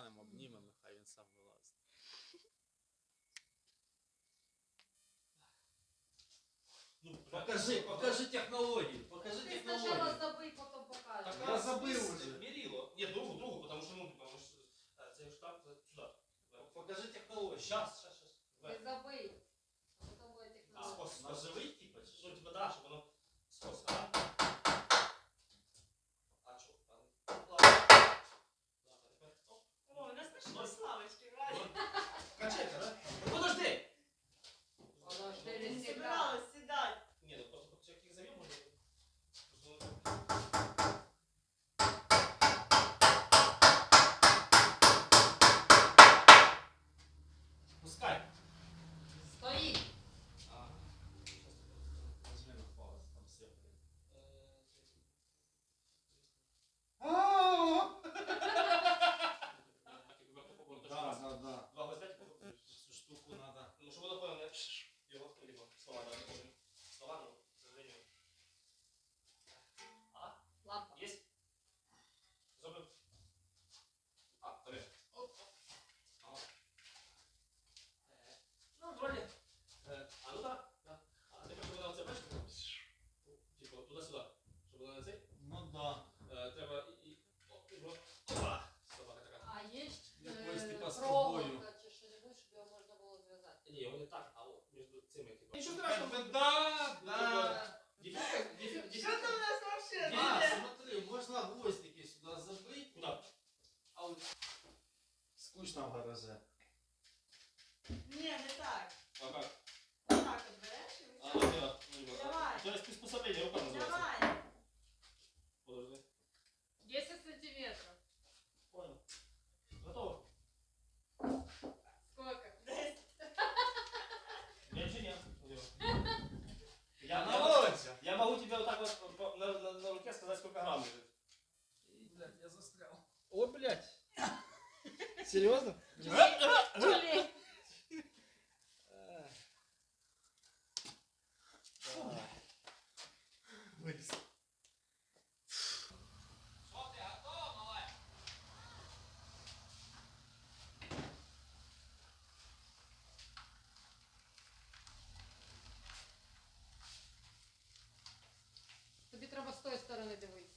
Русланом обнімемо, хай він сам вылазит. Ну, Покажи, покажи технологию, покажи Ти спочатку технологию. забий, потім покажеш. Так, Я забыл уже. Мерило. Нет, другу, другу, потому что, ну, потому что... А, штаб, э, сюда. Покажи технологию. Сейчас, Ні, вони так, а от між цими типа. Нічого страшного. Да, да. Что дефект, там у нас вообще? А, Ні. смотри, можна гвоздики сюди забити. Куда? А от скучно в гараже. Не, не так. А как? Так, от А, витягуєш. да, ну, Давай. То есть приспособление руками. Серьезно? Тюлень. Вылез. Тобі треба з тої сторони дивитися.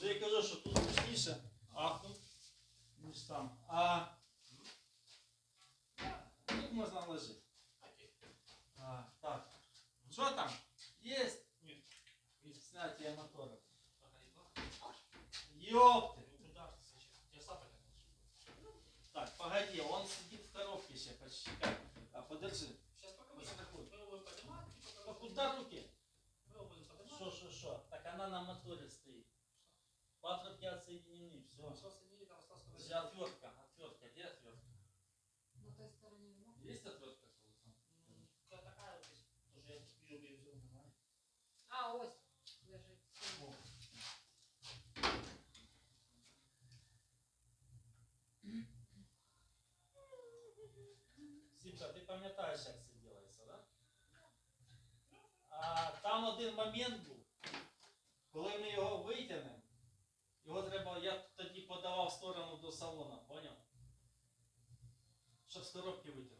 Тож я кажу, що тут зручніше автом, ніж там. А тут можна вложити. А, так. Що там? Є? Ні. Снятие мотора. Ёпты. Так, погоди, он сидит в коробке себе. почти. А, подержи. Сейчас пока мы заходим. Мы его будем поднимать. Куда руки? Мы его будем поднимать. Шо, шо, шо. Так она на моторе стоит. Патрубки отсоединены, все. Все соединили, там осталось Подожди, отвертка, отвертка, где отвертка? На той стороне нема. Есть отвертка? Какая такая вот есть. Тоже я вижу, где. Давай. А, ось лежить. Сімка, ти пам'ятаєш, як це робиться, да? А там один момент був, коли ми його витягнемо, його треба, я тоді подавав в сторону до салона, поняв? Щоб з коробки витягнути.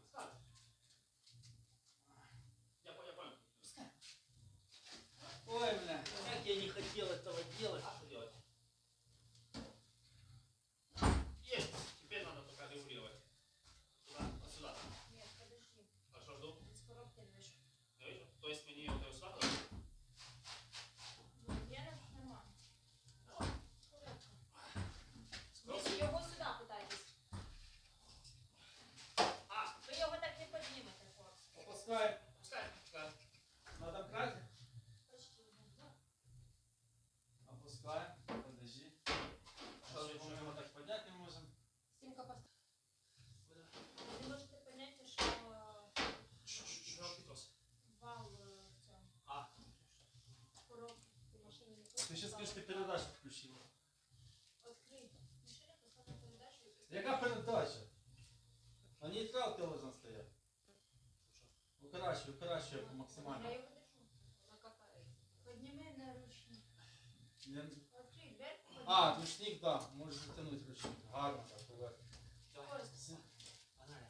Не-. А, ручник, да, можешь затянуть ручник. Гарно так. Погнали.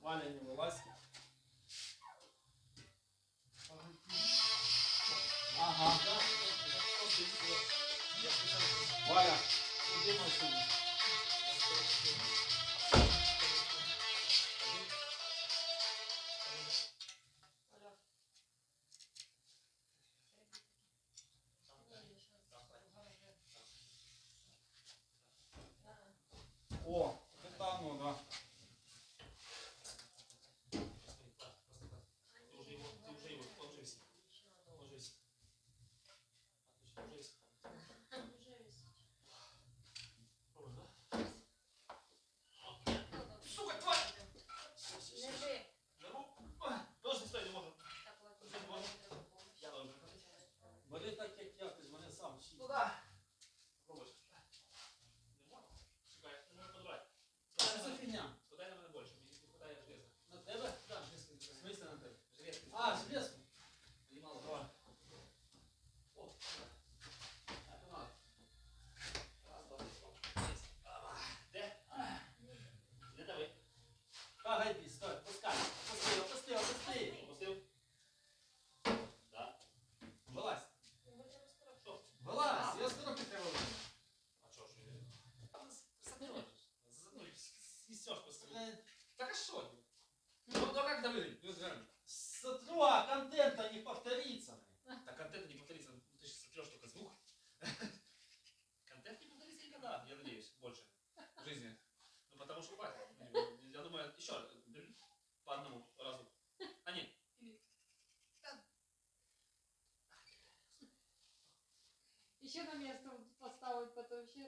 Валя, не вылазь.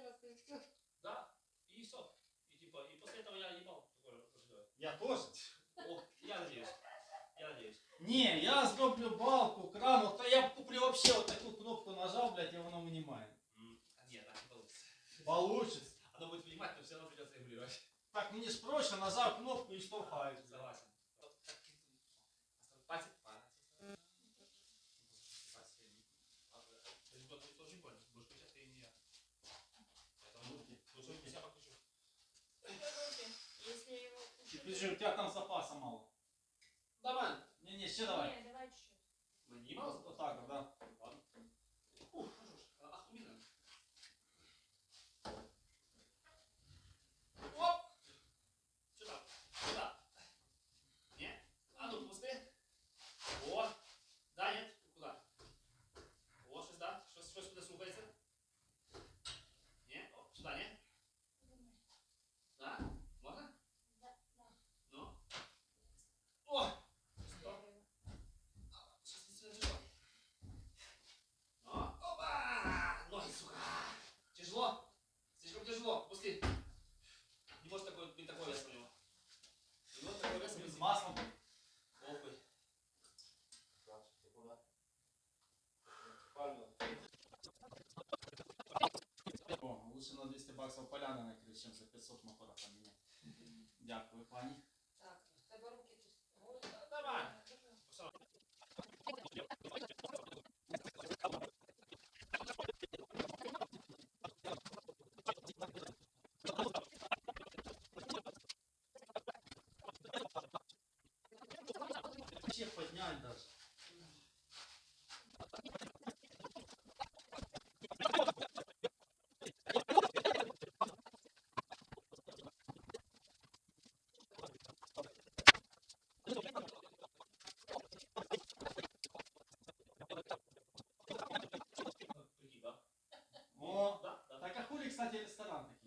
Раз і все. Да. И все. И типа, и после этого я ебал такое. Я тоже. О, я надеюсь. Я надеюсь. Не, я зроблю балку, крану, то я куплю вообще вот такую кнопку нажал, блядь, и оно вынимает. А нет, так не получится. Получится. Оно будет вынимать, но все равно придется регулировать. Так мне ж проще, нажал кнопку и штовхаешь. Согласен. Вот так и- Пальцы. Пальцы. Пальцы. А, э, то есть вот это очень больно. Будешь кричать, ты и не я. Поэтому лучше я покричу. Руки. Якщо його Ты подожди, у тебя там запаса мало. Давай. Не-не, еще давай. Ні, давай. Мы не мало Вот так да. Ладно. Ух, баксов поляна, на чем за 500 мотора поменять. Дякую, пані. తెలుస్తుంది అంతే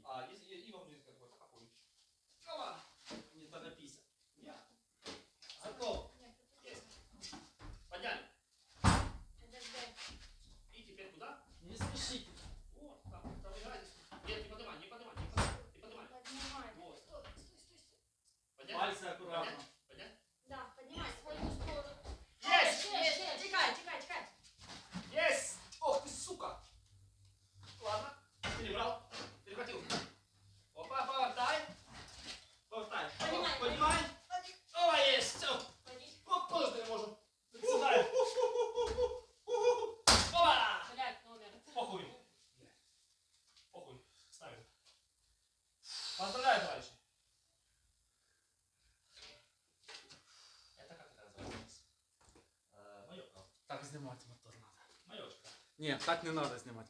Ні, так не надо снимать.